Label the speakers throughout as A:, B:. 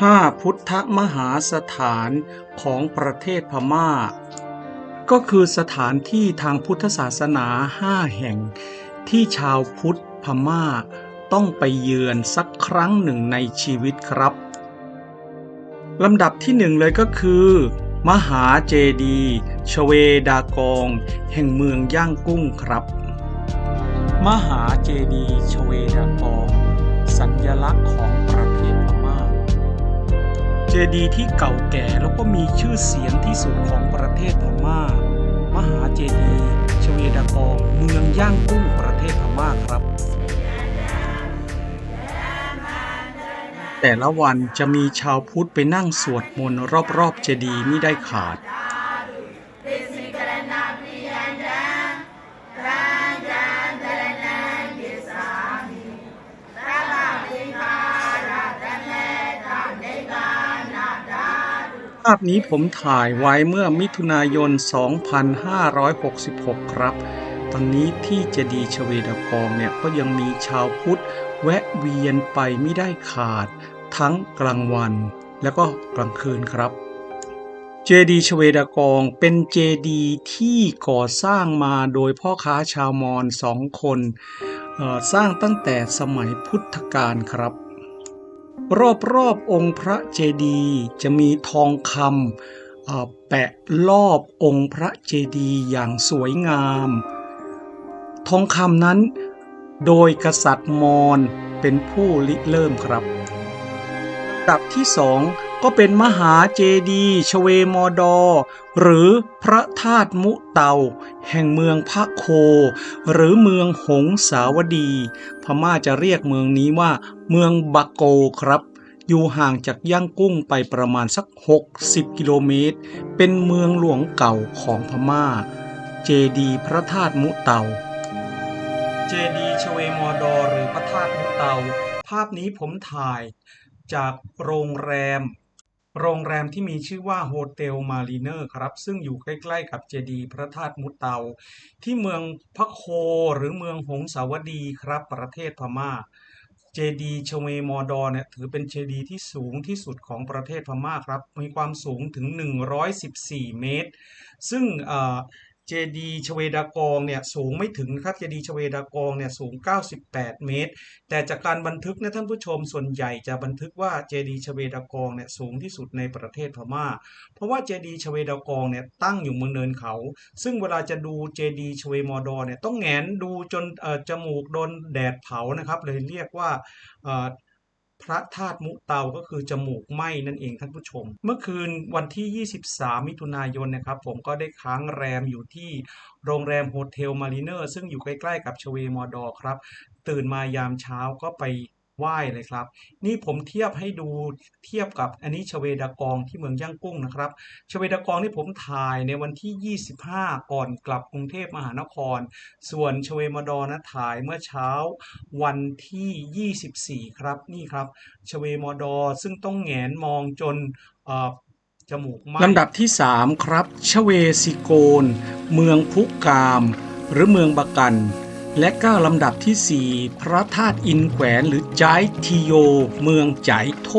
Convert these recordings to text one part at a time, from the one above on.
A: ห้าพุทธมหาสถานของประเทศพม่า ก็คือสถานที่ทางพุทธศาสนาห้าแห่ง ที่ชาวพุทธพม่า ต้องไปเยือนสักครั้งหนึ่งในชีวิตครับลำดับที่หนึ่งเลยก็คือ มหาเจดีชเวดากอง แห่งเมืองย่างกุ้งครับ มหาเจดีชเวดากอง สัญลักษณ์ของประ เจดีย์ที่เก่าแก่แล้วก็มีชื่อเสียงที่สุดของประเทศพม่า มหาเจดีย์ชเวดากองเมืองย่างกุ้งประเทศพม่าครับ แต่ละวันจะมีชาวพุทธไปนั่งสวดมนต์รอบๆเจดีย์ไม่ได้ขาด ภาพนี้ผมถ่ายไว้เมื่อมิถุนายน 2566 ครับ ตอนนี้ที่เจดีย์ชเวดากองเนี่ยก็ยังมีชาวพุทธแวะเวียนไปไม่ได้ขาด ทั้งกลางวันและก็กลางคืนครับ เจดีย์ชเวดากองเป็นเจดีย์ที่ก่อสร้างมาโดยพ่อค้าชาวมอญสองคน สร้างตั้งแต่สมัยพุทธกาลครับ รอบๆอบองค์พระเจดีย์จะมีทองคำแปะรอบองค์พระเจดีย์อย่างสวยงาม ทองคำนั้นโดยกษัตริย์มอญเป็นผู้ริเริ่มครับดับที่สอง ก็เป็นมหาเจดีย์ชเวมอดอ หรือพระธาตุมุเตา แห่งเมืองพระโค หรือเมืองหงสาวดี พม่าจะเรียกเมืองนี้ว่า เมืองบาโกครับ อยู่ห่างจากย่างกุ้งไปประมาณสัก 60 กิโลเมตร เป็นเมืองหลวงเก่าของพม่า เจดีย์พระธาตุมุเตา เจดีย์ชเวมอดอ หรือพระธาตุมุเตา ภาพนี้ผมถ่ายจากโรงแรม โรงแรมที่มีชื่อว่าโฮเทลมารีเนอร์ครับ ซึ่งอยู่ใกล้ๆกับเจดีย์พระธาตุมุเตา ที่เมืองพะโคหรือเมืองหงสาวดีครับ ประเทศพม่า เจดีย์ชเวมอดอเนี่ยถือเป็นเจดีย์ที่สูงที่สุดของประเทศพม่าครับ มีความสูงถึง 114 เมตร ซึ่งอ่อเจดีชเวดากองเนี่ยสูงไม่ถึงครับเจดีชเวดากองเนี่ยสูง 98 เมตร แต่จากการบันทึกนะท่านผู้ชมส่วนใหญ่จะบันทึกว่าเจดีชเวดากองเนี่ยสูงที่สุดในประเทศพม่า เพราะว่าเจดีชเวดากองเนี่ยตั้งอยู่บนเนินเขา ซึ่งเวลาจะดูเจดีชเวมอดอเนี่ยต้องแหงนดูจนจมูกโดนแดดเผานะครับเลยเรียกว่า พระธาตุมุเตาก็คือจมูกไหม้นั่นเองท่านผู้ชม เมื่อคืนวันที่ 23 มิถุนายนนะครับผมก็ได้ค้างแรมอยู่ที่โรงแรมโฮเทลมารีเนอร์ซึ่งอยู่ใกล้ ๆ กับชเวมอดอครับ ตื่นมายามเช้าก็ไป ไหว้เลยครับ นี่ผมเทียบให้ดูเทียบกับอันนี้ชเวดากองที่เมืองย่างกุ้งนะครับชเวดากองที่ผมถ่ายในวันที่ 25 ก่อนกลับกรุงเทพมหานคร ส่วนชเวมดอนะถ่ายเมื่อเช้าวันที่ 24 ครับนี่ครับชเวมดอซึ่งต้องแหงนมองจนจมูกไหมลำดับที่ 3 ครับชเวซิโกน เมืองพุกาม หรือเมืองบากัน และก็ลำดับทีสี่ 4 พระธาตุอินแขวนหรือจายทิโย เมืองจายโท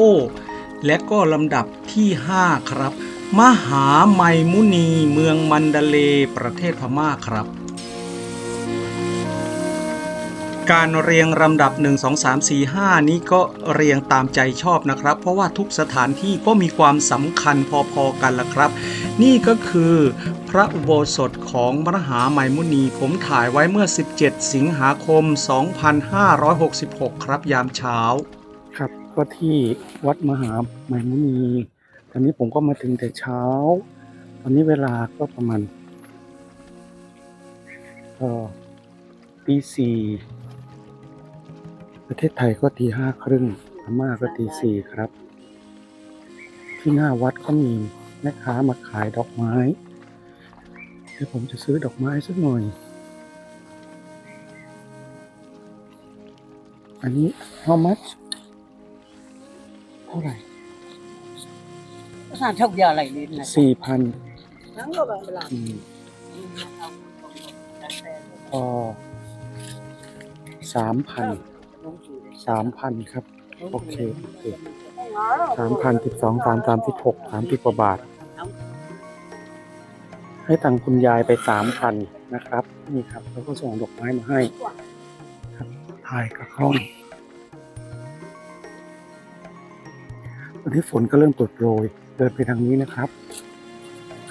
A: และก็ลำดับที่ 5 ครับ มหาไมมุนีเมืองมันดาเลประเทศพม่าครับ การเรียงลำดับ 1 2 3 4 5 นี้ก็เรียงตามใจชอบนะครับ เพราะว่าทุกสถานที่ก็มีความสำคัญพอๆกันละครับ นี่ก็คือพระอุโบสถของมหาไมมุนี ผมถ่ายไว้เมื่อ 17 สิงหาคม 2566 ครับยามเช้า
B: ครับก็ที่วัดมหาไมมุนี ตอนนี้ผมก็มาถึงแต่เช้า ตอนนี้เวลาก็ประมาณเอ่อตีสี่ ประเทศไทยก็ตีห้าครึ่งพม่าก็ตีสี่ครับ ที่หน้าวัดก็มีแม่ค้ามาขายดอกไม้ เดี๋ยวผมจะซื้อดอกไม้สักหน่อย อันนี้ how much เท่าไหร่
C: Saan thog ya lại đến là
B: สี่พัน
C: nắng rồi bạn làm
B: พอสามพัน สามพันครับ โอเคโอเคสามพันสิบสองสามสามสิบหกสามสิบกว่าบาท ให้ตังค์คุณยายไปสามพันนะครับ นี่ครับ แล้วก็ส่งดอกไม้มาให้ครับถ่ายกับกล้องตอนนี้ฝนก็เริ่มตกโปรย เดินไปทางนี้นะครับ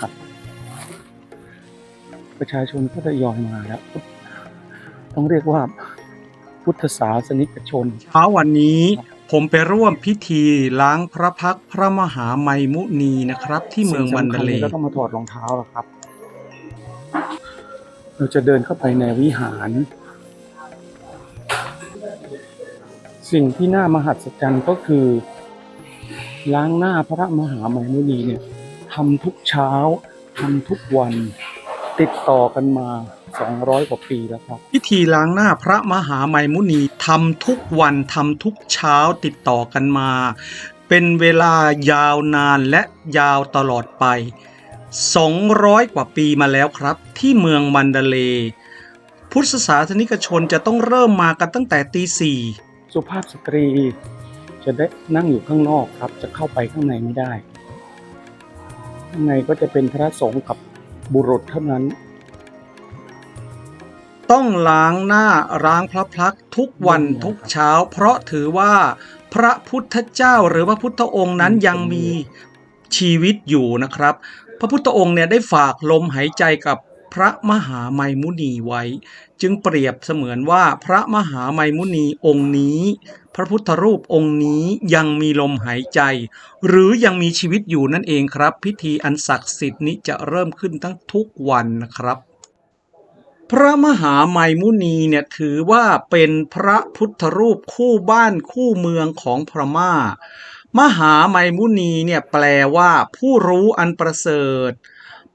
B: ครับ ประชาชนก็ทยอยมาแล้ว ต้องเรียกว่า พุทธศาสนิกชน
A: เช้าวันนี้ผมไปร่วมพิธีล้างพระพักตร์พระมหาไมมุนีนะครับ ที่เมืองวันเดเล
B: สิ่งสำคัญก็ต้องมาถอดรองเท้าแล้วครับ เราจะเดินเข้าไปในวิหาร สิ่งที่น่ามหัศจรรย์ก็คือ ล้างหน้าพระมหาไมมุนีเนี่ยทำทุกเช้าทำทุกวันติดต่อกันมา 200 กว่าปีแล้วครับ
A: พิธีล้างหน้าพระมหาไมมุนีทำทุกวันทำทุกเช้าติดต่อกันมา เป็นเวลายาวนานและยาวตลอดไป 200 กว่าปีมาแล้วครับ ที่เมืองมันเดเลย์พุทธศาสนิกชนจะต้องเริ่มมากันตั้งแต่ตีสี่
B: สุภาพสตรีจะได้นั่งอยู่ข้างนอกครับ จะเข้าไปข้างในไม่ได้ ข้างในก็จะเป็นพระสงฆ์กับบุรุษเท่านั้น
A: ต้องล้างหน้าล้างพระพักตร์ทุกวันทุกเช้า เพราะถือว่าพระพุทธเจ้าหรือพระพุทธองค์นั้นยังมีชีวิตอยู่นะครับ พระพุทธองค์เนี่ยได้ฝากลมหายใจกับพระมหาไมมุนีไว้ จึงเปรียบเสมือนว่าพระมหาไมมุนีองค์นี้ พระพุทธรูปองค์นี้ยังมีลมหายใจ หรือยังมีชีวิตอยู่นั่นเองครับ พิธีอันศักดิ์สิทธิ์นี้จะเริ่มขึ้นทั้งทุกวันนะครับ พระมหาไมมุนีเนี่ยถือว่าเป็นพระพุทธรูปคู่บ้านคู่เมืองของพม่า มหาไมมุนีเนี่ยแปลว่าผู้รู้อันประเสริฐ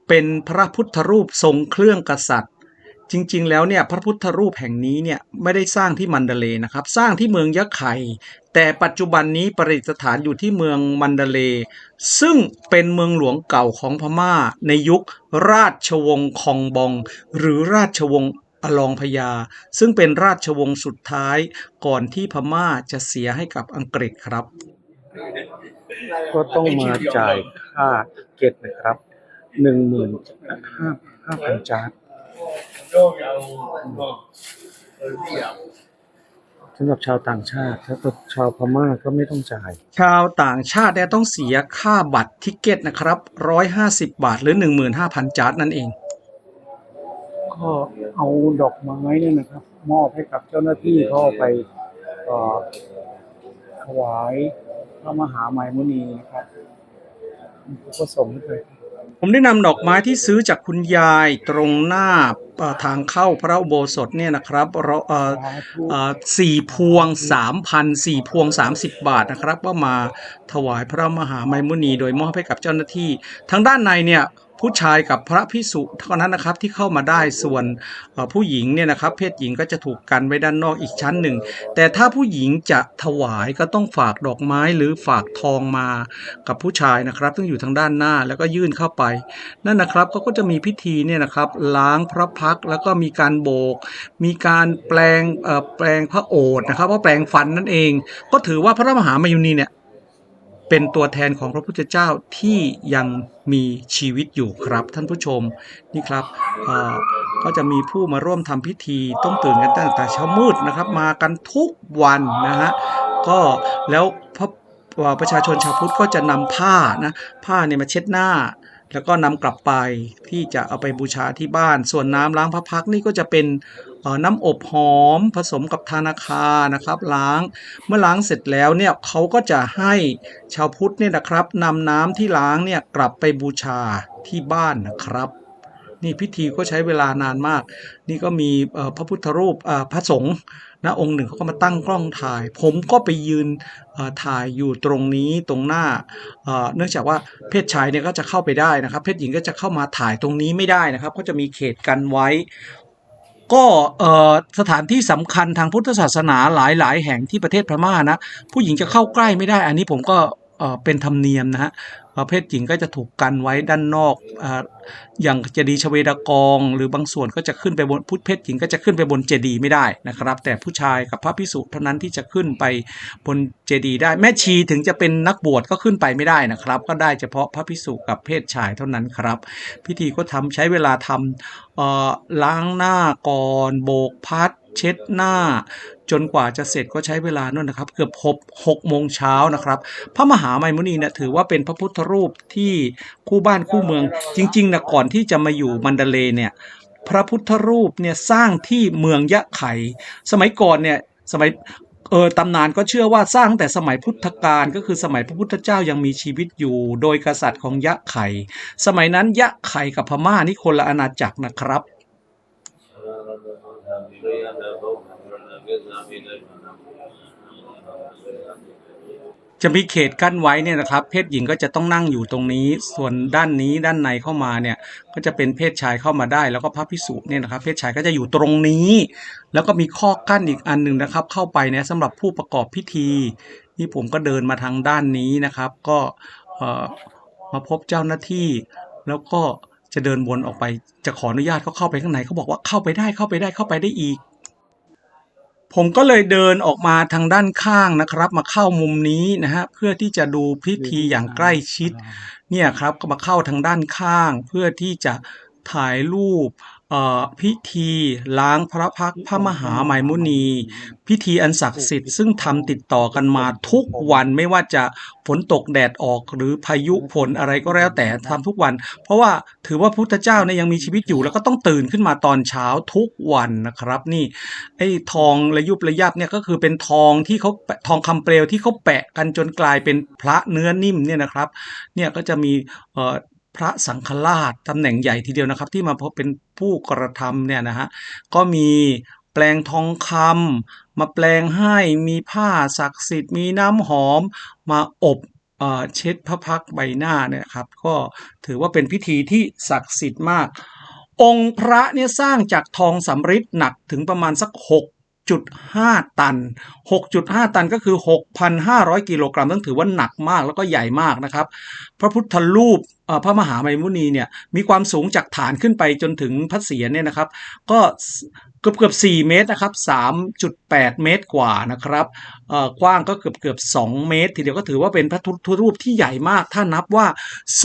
A: เป็นพระพุทธรูปทรงเครื่องกษัตริย์ จริงๆ แล้วเนี่ยพระพุทธรูปแห่งนี้เนี่ยไม่ได้สร้างที่มันเดเลนะครับ สร้างที่เมืองยะไข่แต่ปัจจุบันนี้ประดิษฐานอยู่ที่เมืองมันเดเลซึ่งเป็นเมืองหลวงเก่าของพม่า ในยุคราชวงศ์คองบอง หรือราชวงศ์อลองพญาซึ่งเป็นราชวงศ์สุดท้ายก่อนที่พม่าจะเสียให้กับอังกฤษครับ
B: ก็ต้องมาจ่ายค่าเกตนะครับหนึ่งหมื่นห้าห้าพันจาร์ สำหรับชาวต่างชาติถ้าเป็นชาวพม่าก็ไม่ต้องจ่าย
A: ชาวต่างชาติเนี่ยต้องเสียค่าบัตรทิเก็ตนะครับ150บาทหรือ15,000จาร์ดนั่นเอง
B: ก็เอาดอกไม้เนี่ยนะครับ มอบให้กับเจ้าหน้าที่เขาเอาไปเอ่อถวายพระมหาไมมุนีนะครับก็ส่งให้ไป
A: ผมได้นำดอกไม้ที่ซื้อจากคุณยายตรงหน้าทางเข้าพระอุโบสถเนี่ยนะครับเราเอ่อสี่พวงสามพันสี่พวงสามสิบบาทนะครับ ก็มาถวายพระมหาไมมุนีโดยมอบให้กับเจ้าหน้าที่ ทางด้านในเนี่ย ผู้ชายกับพระพิสุเท่านั้นนะครับที่เข้ามาได้ส่วนผู้หญิงเนี่ยนะครับ เพศหญิงก็จะถูกกันไว้ด้านนอกอีกชั้นหนึ่ง แต่ถ้าผู้หญิงจะถวายก็ต้องฝากดอกไม้หรือฝากทองมากับผู้ชายนะครับ ซึ่งอยู่ทางด้านหน้าแล้วก็ยื่นเข้าไป นั่นนะครับเขาก็จะมีพิธีเนี่ยนะครับล้างพระพักแล้วก็มีการโบก มีการแปลงแปลงพระโอษฐ์นะครับว่าแปลงฟันนั่นเอง ก็ถือว่าพระมหามายุนีเนี่ย เป็นตัวแทนของพระพุทธเจ้าที่ยังมีชีวิตอยู่ครับ ท่านผู้ชมนี่ครับก็จะมีผู้มาร่วมทำพิธีต้องตื่นกันตั้งแต่เช้ามืดนะครับ มากันทุกวันนะฮะก็แล้วพระประชาชนชาวพุทธก็จะนำผ้านะผ้าเนี่ยมาเช็ดหน้า แล้วก็นำกลับไปที่จะเอาไปบูชาที่บ้าน ส่วนน้ำล้างพระพักนี่ก็จะเป็น น้ำอบหอมผสมกับธานาคานะครับล้างเมื่อล้างเสร็จแล้วเนี่ยเขาก็จะให้ชาวพุทธเนี่ยนะครับนำน้ำที่ล้างเนี่ยกลับไปบูชาที่บ้านนะครับนี่พิธีก็ใช้เวลานานมาก นี่ก็มีพระพุทธรูปพระสงฆ์นะองค์หนึ่งเขาก็มาตั้งกล้องถ่าย ผมก็ไปยืนถ่ายอยู่ตรงนี้ตรงหน้าเอ่อเนื่องจากว่าเพศชายเนี่ยก็จะเข้าไปได้นะครับ เพศหญิงก็จะเข้ามาถ่ายตรงนี้ไม่ได้นะครับก็จะมีเขตกันไว้ ก็สถานที่สำคัญทางพุทธศาสนาหลาย ๆ แห่งที่ประเทศพม่านะ ผู้หญิงจะเข้าใกล้ไม่ได้ อันนี้ผมก็เอ่อเป็นธรรมเนียมนะฮะ เอ่อเพศหญิงก็จะถูกกันไว้ด้านนอกออย่างเจดีย์ชเวดากอง หรือบางส่วนก็จะขึ้นไปบนพุทธเพศหญิงก็จะขึ้นไปบนเจดีย์ไม่ได้นะครับ แต่ผู้ชายกับพระพิสุเท่านั้นที่จะขึ้นไปบนเจดีย์ได้แม่ชีถึงจะเป็นนักบวชก็ขึ้นไปไม่ได้นะครับ ก็ได้เฉพาะพระพิสุกับเพศชายเท่านั้นครับ พิธีก็ทำใช้เวลาทำล้างหน้าก่อนโบกพัดเช็ดหน้า จนกว่าจะเสร็จก็ใช้เวลานั่นนะครับ เกือบหกหกโมงเช้านะครับ พระมหาไมมุนีเนี่ยถือว่าเป็นพระพุทธรูปที่คู่บ้านคู่เมือง จริงๆนะก่อนที่จะมาอยู่มันดาเลเนี่ยพระพุทธรูปเนี่ยสร้างที่เมืองยะไข สมัยก่อนเนี่ยสมัยเออตำนานก็เชื่อว่าสร้างแต่สมัยพุทธกาลก็คือสมัยพระพุทธเจ้ายังมีชีวิตอยู่ โดยกษัตริย์ของยะไข่ สมัยนั้นยะไข่กับพม่านี่คนละอาณาจักรนะครับ จะมีเขตกั้นไว้เนี่ยนะครับ เพศหญิงก็จะต้องนั่งอยู่ตรงนี้ ส่วนด้านนี้ด้านในเข้ามาเนี่ย ก็จะเป็นเพศชายเข้ามาได้ แล้วก็พระพิสุเนี่ยนะครับ เพศชายก็จะอยู่ตรงนี้ แล้วก็มีข้อกั้นอีกอันหนึ่งนะครับ เข้าไปเนี่ยสำหรับผู้ประกอบพิธี นี่ผมก็เดินมาทางด้านนี้นะครับ ก็มาพบเจ้าหน้าที่แล้วก็จะเดินวนออกไป จะขออนุญาตเขาเข้าไปข้างในเขาบอกว่าเข้าไปได้เข้าไปได้เข้าไปได้อีก ผมก็เลยเดินออกมาทางด้านข้างนะครับ มาเข้ามุมนี้นะฮะเพื่อที่จะดูพิธีอย่างใกล้ชิด เนี่ยครับก็มาเข้าทางด้านข้าง เพื่อที่จะถ่ายรูปเอ่อ พิธีล้างพระพักพระมหาไมมุนี พิธีอันศักดิ์สิทธิ์ซึ่งทำติดต่อกันมาทุกวันไม่ว่าจะฝนตกแดดออกหรือพายุฝนอะไรก็แล้วแต่ทำทุกวัน เพราะว่าถือว่าพุทธเจ้าเนี่ยยังมีชีวิตอยู่แล้วก็ต้องตื่นขึ้นมาตอนเช้าทุกวันนะครับ นี่ไอ้ทองระยุบระยับเนี่ยก็คือเป็นทองที่เขาทองคำเปลวที่เขาแปะกันจนกลายเป็นพระเนื้อนิ่มเนี่ยนะครับ เนี่ยก็จะมีเอ่อ พระสังฆราชตำแหน่งใหญ่ทีเดียวนะครับ ที่มาพบเป็นผู้กระทำเนี่ยนะฮะก็มีแปลงทองคำมาแปลงให้มีผ้าศักดิ์สิทธิ์มีน้ำหอมมาอบเอเช็ดพระพักใบหน้าเนี่ยครับก็ถือว่าเป็นพิธีที่ศักดิ์สิทธิ์มาก องค์พระเนี่ยสร้างจากทองสำริดหนักถึงประมาณสัก 6.5 ตัน 6.5 ตันก็คือ 6,500 กิโลกรัมต้องถือว่าหนักมากแล้วก็ใหญ่มากนะครับพระพุทธรูปพระมหาไมมุนีเนี่ยมีความสูงจากฐานขึ้นไปจนถึงพระเศียรเนี่ยนะครับ ก็เกือบเกือบ4เมตรนะครับ 3.8 เมตรกว่านะครับกว้างก็เกือบเกือบ2เมตร ทีเดียวก็ถือว่าเป็นพระพุทธรูปที่ใหญ่มาก ถ้านับว่า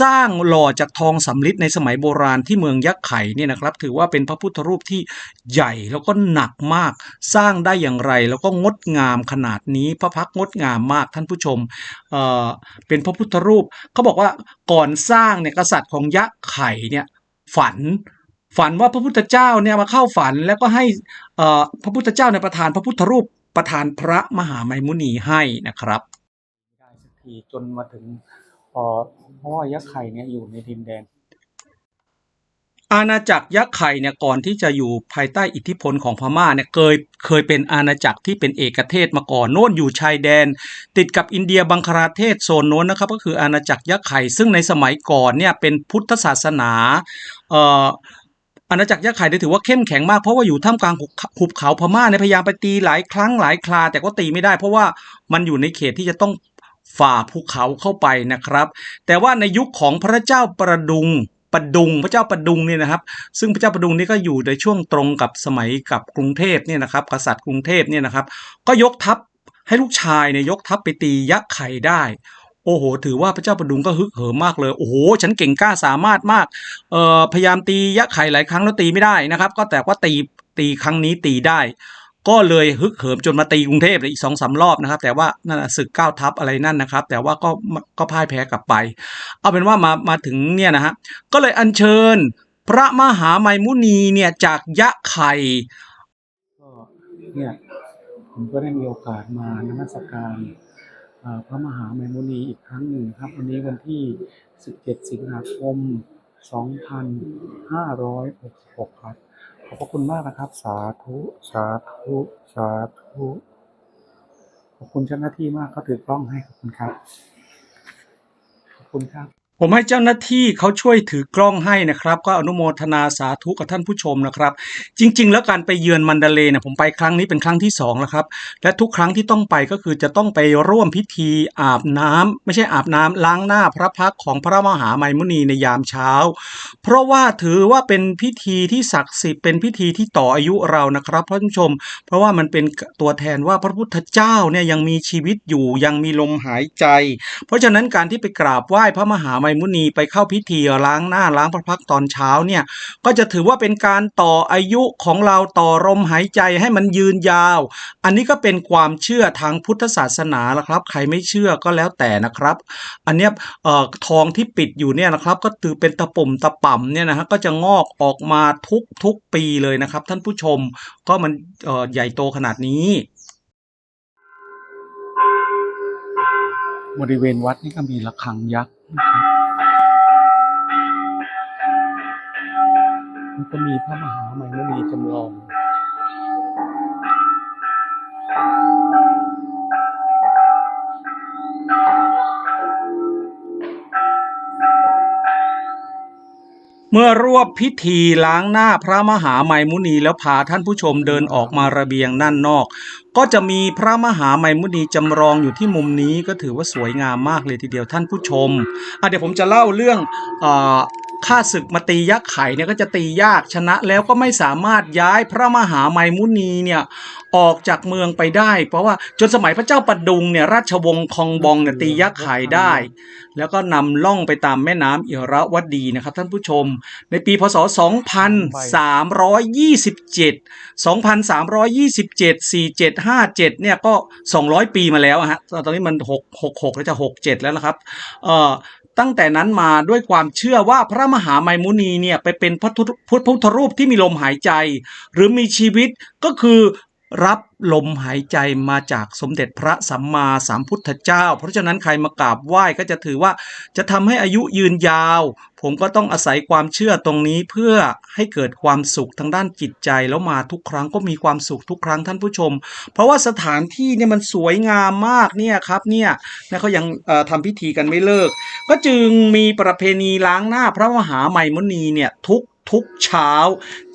A: สร้างหล่อจากทองสำริดในสมัยโบราณที่เมืองยักษ์ไข่เนี่ยนะครับ ถือว่าเป็นพระพุทธรูปที่ใหญ่แล้วก็หนักมาก สร้างได้อย่างไร แล้วก็งดงามขนาดนี้พระพักงดงามมากท่านผู้ชมเเป็นพระพุทธรูปเขาบอกว่าก่อนสร้างเนี่ยกษัตริย์ของยักษ์ไข่เนี่ยฝันฝันว่าพระพุทธเจ้าเนี่ยมาเข้าฝันแล้วก็ให้พระพุทธเจ้าในประธานพระพุทธรูปประธานพระมหาไมมุนีให้นะครับ
B: ได้สักทีจนมาถึงพอพ่อยักษ์ไข่เนี่ยอยู่ในดินแดน
A: อาณาจักรยักษ์ไข่เนี่ยก่อนที่จะอยู่ภายใต้อิทธิพลของพม่าเนี่ยเคยเคยเป็นอาณาจักรที่เป็นเอกเทศมาก่อนโน่นอยู่ชายแดน ติดกับอินเดียบังคลาเทศโซนโน้นนะครับก็คืออาณาจักรยักษ์ไข่ซึ่งในสมัยก่อนเนี่ยเป็นพุทธศาสนาเอ่ออาณาจักรยักษ์ไข่ได้ถือว่าเข้มแข็งมากเพราะว่าอยู่ท่ามกลางหุบเขาพม่าเนี่ยพยายามไปตีหลายครั้งหลายคราแต่ก็ตีไม่ได้ เพราะว่ามันอยู่ในเขตที่จะต้องฝ่าภูเขาเข้าไปนะครับ แต่ว่าในยุคของพระเจ้าประดุง ประดุงพระเจ้าประดุงเนี่ยนะครับ ซึ่งพระเจ้าประดุงนี่ก็อยู่ในช่วงตรงกับสมัยกับกรุงเทพเนี่ยนะครับกษัตริย์กรุงเทพเนี่ยนะครับ ก็ยกทัพให้ลูกชายเนี่ยยกทัพไปตียักษ์ไข่ได้โอ้โห ถือว่าพระเจ้าประดุงก็ฮึกเหิมมากเลย โอ้โห ฉันเก่งกล้าสามารถมาก เอ่อ พยายามตียักษ์ไข่หลายครั้งแล้วตีไม่ได้นะครับ ก็แต่ว่าตี ตีครั้งนี้ตีได้ ก็เลยฮึกเหิมจนมาตีกรุงเทพเลยอีกสองสารอบนะครับ แต่ว่านั่นศึกเก้าทัพอะไรนั่นนะครับ แต่ว่าก็ก็พ่ายแพ้กลับไป เอาเป็นว่ามามาถึงเนี่ยนะฮะก็เลยอัญเชิญพระมหาไมมุนีเนี่ยจากยะไข่
B: ก็เนี่ยผมก็ได้มีโอกาสมานมัสการพระมหาไมมุนีอีกครั้งหนึ่งครับวันนี้วันที่ 17 สิงหาคม 2566 ครับ ขอบพระคุณมากนะครับ สาธุสาธุสาธุขอบคุณเจ้าหน้าที่มากเขาถือกล้องให้ขอบคุณครับ ขอบคุณครับ
A: ผมให้เจ้าหน้าที่เขาช่วยถือกล้องให้นะครับ ก็อนุโมทนาสาธุกับท่านผู้ชมนะครับ จริง ๆ แล้วการไปเยือนมันดาเลเนี่ยผมไปครั้งนี้เป็นครั้งที่สองแล้วครับและทุกครั้งที่ต้องไปก็คือจะต้องไปร่วมพิธีอาบน้ำไม่ใช่อาบน้ำล้างหน้าพระพักของพระมหาไมมุนีในยามเช้า เพราะว่าถือว่าเป็นพิธีที่ศักดิ์สิทธิ์เป็นพิธีที่ต่ออายุเรานะครับท่านผู้ชม เพราะว่ามันเป็นตัวแทนว่าพระพุทธเจ้าเนี่ยยังมีชีวิตอยู่ยังมีลมหายใจ เพราะฉะนั้นการที่ไปกราบไหว้พระมหาไมมุนีไปเข้าพิธีล้างหน้าล้างพระพักตร์ตอนเช้าเนี่ยก็จะถือว่าเป็นการต่ออายุของเราต่อลมหายใจให้มันยืนยาว อันนี้ก็เป็นความเชื่อทางพุทธศาสนาละครับ ใครไม่เชื่อก็แล้วแต่นะครับ อันเนี้ยเอ่อทองที่ปิดอยู่เนี่ยนะครับก็ถือเป็นตะปุ่มตะป่ำเนี่ยนะฮะก็จะงอกออกมาทุกทุกปีเลยนะครับ ท่านผู้ชมก็มันเอ่อใหญ่โตขนาดนี้
B: บริเวณวัดนี่ก็มีระฆังยักษ์ ก็มีพระมหาไมมุนีจำลอง
A: เมื่อรวบพิธีล้างหน้าพระมหาไมมุนีแล้วพาท่านผู้ชมเดินออกมาระเบียงด้านนอก ก็จะมีพระมหาไมมุนีจำลองอยู่ที่มุมนี้ก็ถือว่าสวยงามมากเลยทีเดียวท่านผู้ชมเดี๋ยวผมจะเล่าเรื่องอ ข้าศึกมาตียักษ์ไข่เนี่ยก็จะตียากชนะแล้วก็ไม่สามารถย้ายพระมหาไมมุนีเนี่ยออกจากเมืองไปได้ เพราะว่าจนสมัยพระเจ้าประดุงเนี่ยราชวงศ์คองบองเนี่ยตียักษ์ไข่ได้ แล้วก็นำล่องไปตามแม่น้ำอิระวดีนะครับท่านผู้ชม ในปีพศ 2327 2327 4757เนี่ยก็ 200 ปีมาแล้วอะฮะตอนนี้มัน 6 66แล้วจะ 67 แล้วนะครับเอ่อ ตั้งแต่นั้นมาด้วยความเชื่อว่าพระมหาไมมุนีเนี่ยไปเป็นพระพุทธพุทธรูปที่มีลมหายใจ หรือมีชีวิตก็คือ รับลมหายใจมาจากสมเด็จพระสัมมาสัมพุทธเจ้า เพราะฉะนั้นใครมากราบไหว้ก็จะถือว่าจะทำให้อายุยืนยาว ผมก็ต้องอาศัยความเชื่อตรงนี้เพื่อให้เกิดความสุขทางด้านจิตใจแล้วมาทุกครั้งก็มีความสุขทุกครั้งท่านผู้ชม เพราะว่าสถานที่เนี่ยมันสวยงามมากเนี่ยครับเนี่ยนะเขายังทำพิธีกันไม่เลิก ก็จึงมีประเพณีล้างหน้าพระมหาไมมุนีเนี่ยทุก ทุกเช้า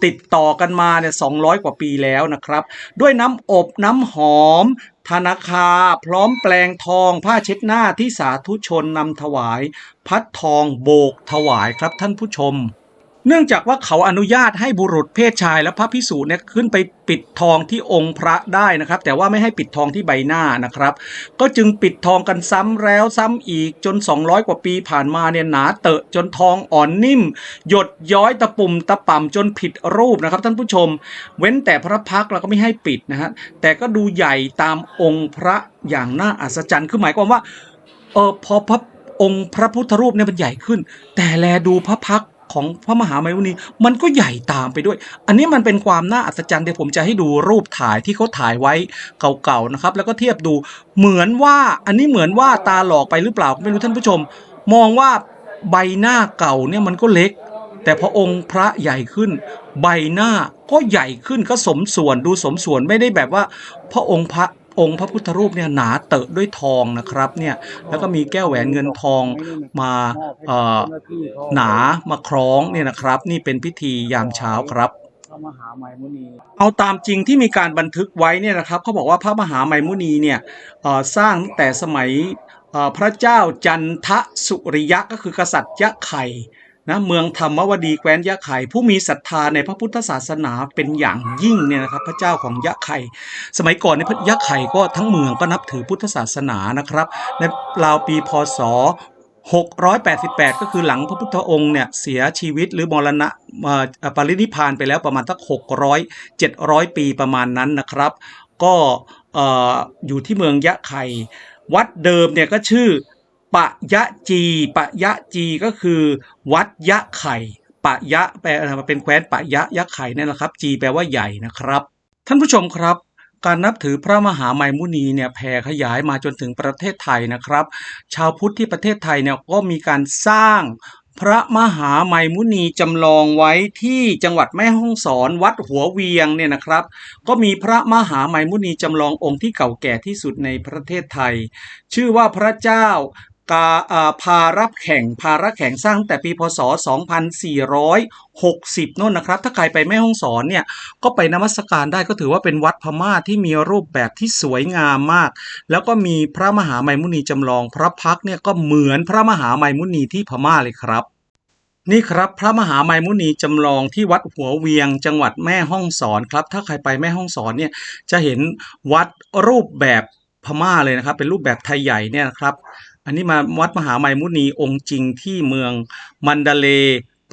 A: ติดต่อกันมาเนี่ย200กว่าปีแล้วนะครับ ด้วยน้ำอบน้ำหอม ธนาคา พร้อมแปลงทองผ้าเช็ดหน้าที่สาธุชนนำถวาย พัดทองโบกถวายครับท่านผู้ชม เนื่องจากว่าเขาอนุญาตให้บุรุษเพศชายและพระพิสูจน์เนี่ยขึ้นไปปิดทองที่องค์พระได้นะครับ แต่ว่าไม่ให้ปิดทองที่ใบหน้านะครับ ก็จึงปิดทองกันซ้ำแล้วซ้ำอีกจน 200 กว่าปีผ่านมาเนี่ยหนาเตอะจนทองอ่อนนิ่ม หยดย้อยตะปุ่มตะป่ำจนผิดรูปนะครับท่านผู้ชม เว้นแต่พระพักเราก็ไม่ให้ปิดนะฮะแต่ก็ดูใหญ่ตามองค์พระอย่างน่าอัศจรรย์คือหมายความว่าเออพอพระองค์พระพุทธรูปเนี่ยมันใหญ่ขึ้น แต่แลดูพระพัก ของพระมหาไมมุนีมันก็ใหญ่ตามไปด้วย อันนี้มันเป็นความน่าอัศจรรย์เดี๋ยวผมจะให้ดูรูปถ่ายที่เขาถ่ายไว้เก่าๆนะครับ แล้วก็เทียบดูเหมือนว่าอันนี้เหมือนว่าตาหลอกไปหรือเปล่าไม่รู้ท่านผู้ชม มองว่าใบหน้าเก่าเนี่ยมันก็เล็ก แต่พอองค์พระใหญ่ขึ้น ใบหน้าก็ใหญ่ขึ้นก็สมส่วนดูสมส่วนไม่ได้แบบว่า พระองค์พระ องค์พระพุทธรูปเนี่ยหนาเตอะด้วยทองนะครับเนี่ยแล้วก็มีแก้วแหวนเงินทองมาหนามาคล้องเนี่ยนะครับ นี่เป็นพิธียามเช้าครับ
B: พระมหาไมมุนี
A: เอาตามจริงที่มีการบันทึกไว้เนี่ยนะครับเขาบอกว่าพระมหาไมมุนีเนี่ยสร้างตั้งแต่สมัยพระเจ้าจันทสุริยะก็คือกษัตริย์ยะไข่ นะเมืองธรรมวดีแคว้นยะไข่ผู้มีศรัทธาในพระพุทธศาสนาเป็นอย่างยิ่งเนี่ยนะครับพระเจ้าของยะไข่สมัยก่อนในพระยะไข่ก็ทั้งเมืองก็นับถือพุทธศาสนานะครับ ในราวปีพศ688 ก็คือหลังพระพุทธองค์เนี่ยเสียชีวิตหรือมรณะปรินิพานไปแล้วประมาณสัก600 700 ปีประมาณนั้นนะครับ ก็เอ่ออยู่ที่เมืองยะไข่วัดเดิมเนี่ยก็ชื่อ ปะยะจีปะยะจีก็คือ วัดยะไข่ปะยะแปลเป็นแคว้นปะยะยะไข่นั่แหละครับ จีแปลว่าใหญ่นะครับ ท่านผู้ชมครับการนับถือพระมหาไมมุนีเนี่ยแผ่ขยายมาจนถึงประเทศไทยนะครับ ชาวพุทธที่ประเทศไทยเนี่ยก็มีการสร้างพระมหาไมมุนีจำลองไว้ที่จังหวัดแม่ฮ่องสอนวัดหัวเวียงเนี่ยนะครับ ก็มีพระมหาไมมุนีจำลององค์ที่เก่าแก่ที่สุดในประเทศไทย ชื่อว่าพระเจ้า กาพารับแข่งพารับแข่งสร้างแต่ปีพศ 2460โน่นนะครับ ถ้าใครไปแม่ฮ่องสอนเนี่ยก็ไปนมัสการได้ก็ถือว่าเป็นวัดพม่าที่มีรูปแบบที่สวยงามมาก แล้วก็มีพระมหาไมมุนีจำลอง พระพักเนี่ยก็เหมือนพระมหาไมมุนีที่พม่าเลยครับนี่ครับพระมหาไมมุนีจำลองที่วัดหัวเวียงจังหวัดแม่ฮ่องสอนครับ ถ้าใครไปแม่ฮ่องสอนเนี่ยจะเห็นวัดรูปแบบพม่าเลยนะครับ เป็นรูปแบบไทยใหญ่เนี่ยครับ อันนี้มาวัดมหาไมมุนีองค์จริงที่เมืองมันดาเล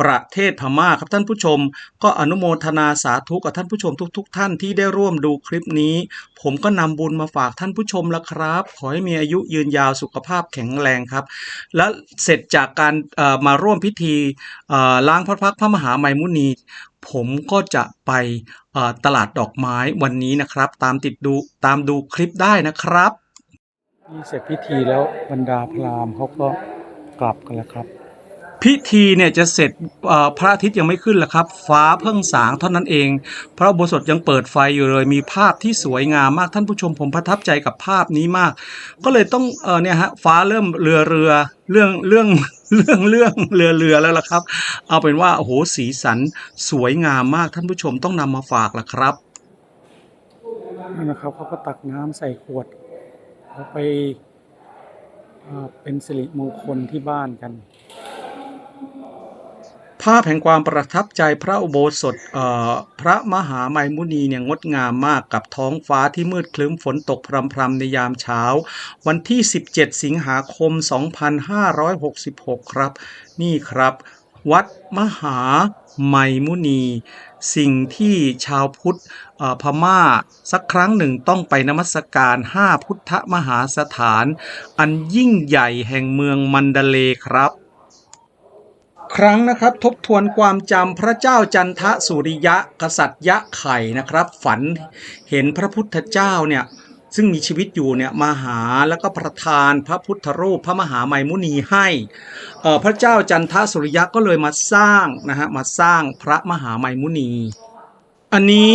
A: ประเทศพม่าครับท่านผู้ชม ก็อนุโมทนาสาธุกับท่านผู้ชมทุกๆท่านที่ได้ร่วมดูคลิปนี้ ผมก็นำบุญมาฝากท่านผู้ชมแล้วครับ ขอให้มีอายุยืนยาวสุขภาพแข็งแรงครับ และเสร็จจากการมาร่วมพิธีล้างพระพักพระมหาไมมุนี ผมก็จะไปตลาดดอกไม้วันนี้นะครับ ตามติดดูตามดูคลิปได้นะครับ
B: นี่เสร็จพิธีแล้วบรรดาพราหมณ์เขาก็กลับกันแล้วครับ
A: พิธีเนี่ยจะเสร็จเอ่อพระอาทิตย์ยังไม่ขึ้นแล้วครับ ฟ้าเพิ่งสางเท่านั้นเอง พระอุโบสถยังเปิดไฟอยู่เลย มีภาพที่สวยงามมากท่านผู้ชมผมประทับใจกับภาพนี้มาก ก็เลยต้องเออเนี่ยฮะฟ้าเริ่มเรือเรือเรื่องเรื่องเรื่องเรื่องเรือเรือแล้วล่ะครับ เอาเป็นว่าโอ้โหสีสันสวยงามมากท่านผู้ชมต้องนำมาฝากล่ะครับ
B: นี่นะครับเขาก็ตักน้ำใส่ขวด เอาไปเป็นสิริมงคลที่บ้านกัน
A: ภาพแห่งความประทับใจพระอุโบสถพระมหาไมมุนีเนี่ยงดงามมากกับท้องฟ้าที่มืดครึ้มฝนตกพรำๆในยามเช้า วันที่ 17 สิงหาคม 2566 ครับ นี่ครับ วัดมหาไมมุนี สิ่งที่ชาวพุทธพม่าสักครั้งหนึ่งต้องไปนมัสการห้าพุทธมหาสถาน อันยิ่งใหญ่แห่งเมืองมันดาเลครับ ครั้งนะครับทบทวนความจำพระเจ้าจันทะสุริยะ กษัตริยะไข่นะครับ ฝันเห็นพระพุทธเจ้าเนี่ย ซึ่งมีชีวิตอยู่เนี่ยมาหาแล้วก็ประทานพระพุทธรูปพระมหาไมมุนีให้พระเจ้าจันทสุริยะก็เลยมาสร้างนะฮะมาสร้างพระมหาไมมุนี อันนี้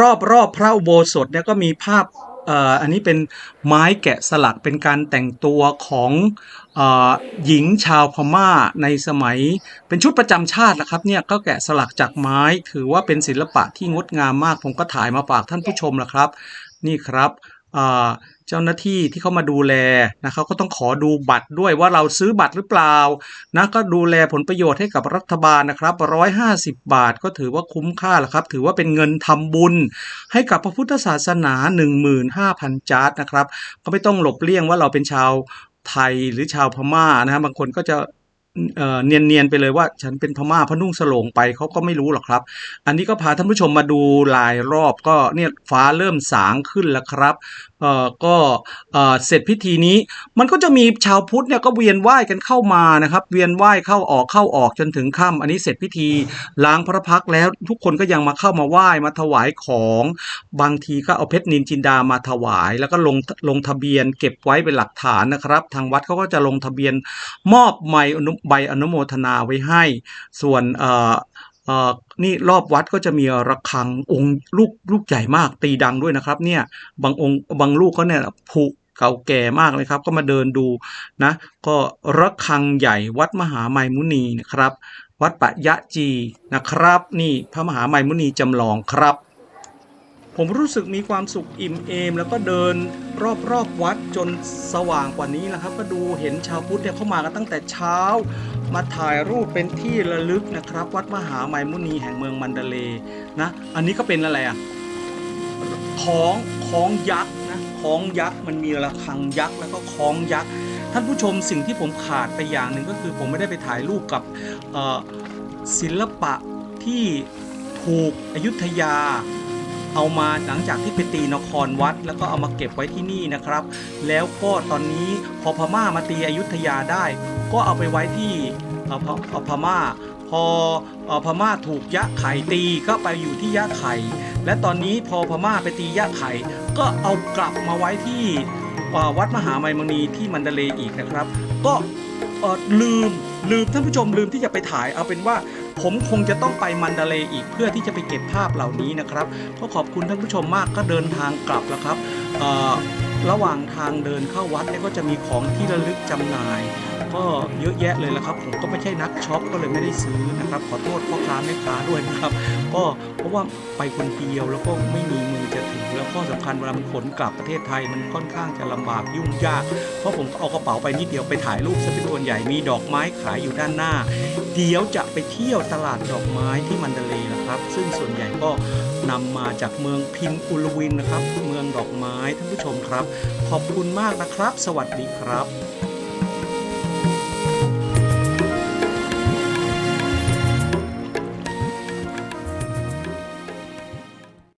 A: รอบรอบพระอุโบสถเนี่ยก็มีภาพอันนี้เป็นไม้แกะสลักเป็นการแต่งตัวของอหญิงชาวพม่าในสมัย เป็นชุดประจำชาตินะครับเนี่ยก็แกะสลักจากไม้ ถือว่าเป็นศิลปะที่งดงามมาก ผมก็ถ่ายมาฝากท่านผู้ชมละครับ นี่ครับ เจ้าหน้าที่ที่เขามาดูแลนะครับก็ต้องขอดูบัตรด้วยว่าเราซื้อบัตรหรือเปล่านะก็ดูแลผลประโยชน์ให้กับรัฐบาลนะครับ150บบาทก็ถือว่าคุ้มค่าแล้วครับ ถือว่าเป็นเงินทำบุญ ให้กับพระพุทธศาสนา 15,000 จาร์ดนะครับก็ไม่ต้องหลบเลี่ยงว่าเราเป็นชาวไทยหรือชาวพม่านะฮะบางคนก็จะ เนียนๆไปเลยว่า ฉันเป็นพม่าเพราะนุ่งสโลงไปเขาก็ไม่รู้หรอกครับ อันนี้ก็พาท่านผู้ชมมาดูลายรอบก็เนี่ยฟ้าเริ่มสางขึ้นแล้วครับ เอ่อก็เอ่อเสร็จพิธีนี้ มันก็จะมีชาวพุทธเนี่ยก็เวียนว่ายกันเข้ามานะครับ เวียนว่ายเข้าออกเข้าออกจนถึงค่ำอันนี้เสร็จพิธีล้างพระพักแล้วทุกคนก็ยังมาเข้ามาไหว้มาถวายของบางทีก็เอาเพชรนินจินดามาถวาย แล้วก็ลงลงทะเบียนเก็บไว้เป็นหลักฐานนะครับ ทางวัดเขาก็จะลงทะเบียนมอบใบอนุใบอนุโมทนาไว้ให้ ส่วนเอ่อ นี่รอบวัดก็จะมีระฆังองค์ลูกลูกใหญ่มากตีดังด้วยนะครับ เนี่ยบางองค์บางลูกก็เนี่ยผุเก่าแก่มากเลยครับ ก็มาเดินดูนะ ก็ระฆังใหญ่วัดมหาไมมุนีนะครับ วัดปะยะจีนะครับ นี่พระมหาไมมุนีจำลองครับ ผมรู้สึกมีความสุขอิ่มเอม แล้วก็เดินรอบรอบวัดจนสว่างกว่านี้นะครับ ก็ดูเห็นชาวพุทธเนี่ยเข้ามากันตั้งแต่เช้า มาถ่ายรูปเป็นที่ระลึกนะครับ วัดมหาไมมุนีแห่งเมืองมันเดเลนะ อันนี้ก็เป็นอะไรอะของของยักษ์นะของยักษ์มันมีระฆังยักษ์แล้วก็ของยักษ์ท่านผู้ชมสิ่งที่ผมขาดไปอย่างหนึ่งก็คือผมไม่ได้ไปถ่ายรูปกับศิลปะที่ถูกอยุธยา เอามาหลังจากที่ไปตีนครวัด แล้วก็เอามาเก็บไว้ที่นี่นะครับ แล้วก็ตอนนี้พอพม่ามาตีอยุธยาได้ ก็เอาไปไว้ที่พพม่าพออพม่าถูกยะไข่ตีก็ไปอยู่ที่ยะไข่ และตอนนี้พอพม่าไปตียะไข่ ก็เอากลับมาไว้ที่วัดมหาไมมุนีที่มันเดเลอีกนะครับ ก็ลืมลืมท่านผู้ชมลืมที่จะไปถ่ายเอาเป็นว่า ผมคงจะต้องไปมันดาเลอีกเพื่อที่จะไปเก็บภาพเหล่านี้นะครับก็ขอบคุณท่านผู้ชมมากก็เดินทางกลับแล้วครับระหว่างทางเดินเข้าวัดก็จะมีของที่ระลึกจำหน่าย ก็เยอะแยะเลยละครับ ผมก็ไม่ใช่นักช็อปก็เลยไม่ได้ซื้อนะครับ ขอโทษพ่อค้าแม่ค้าด้วยนะครับ ก็เพราะว่าไปคนเดียวแล้วก็ไม่มีมือจะถือแล้วก็สำคัญเวลามันขนกลับประเทศไทยมันค่อนข้างจะลำบากยุ่งยาก เพราะผมเอากระเป๋าไปนิดเดียวไปถ่ายรูปซะเป็นส่วนใหญ่มีดอกไม้ขายอยู่ด้านหน้า เดี๋ยวจะไปเที่ยวตลาดดอกไม้ที่มันเดเลยนะครับ ซึ่งส่วนใหญ่ก็นำมาจากเมืองพินอุลวินนะครับ เมืองดอกไม้ท่านผู้ชมครับ ขอบคุณมากนะครับ สวัสดีครับ